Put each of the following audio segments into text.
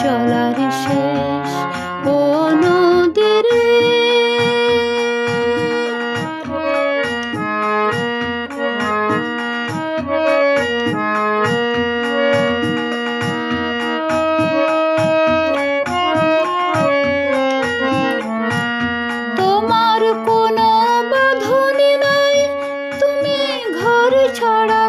চলার শেষ ও নদীর তোমার কোনো নাই তুমি ঘর ছাড়া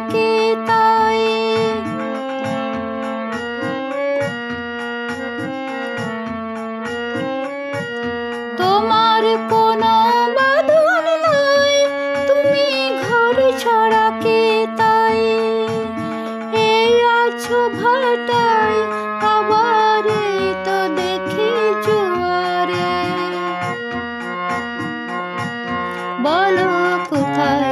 বলো কোথায়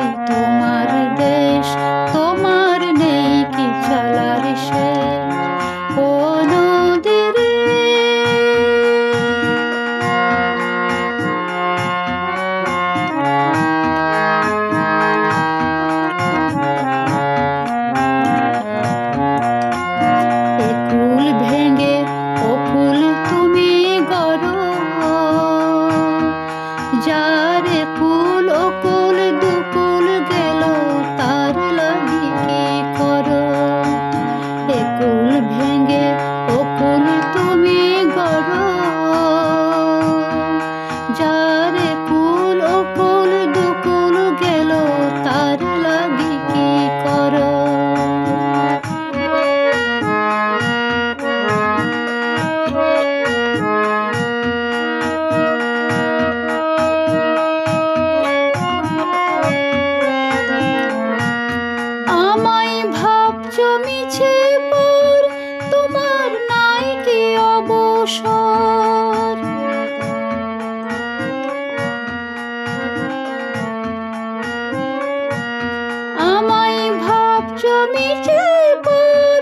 পর তোমার নাই কি অবসর। আমায় ভাব জমিছে পর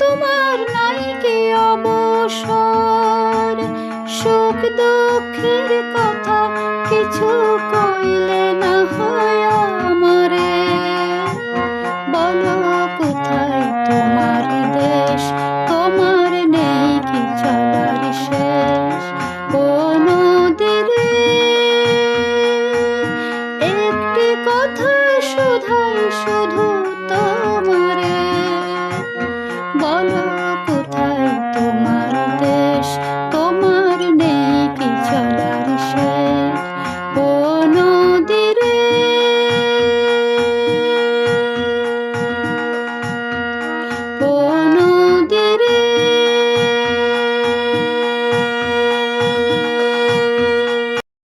তোমার নাই কি অবসর। সুখ দুঃখের কথা কিছু কইলে না হয়। কথা শুধাই শুধু তোমারে। বলো কোথায় তোমার দেশ? তোমার নেই কি চলার শেষ।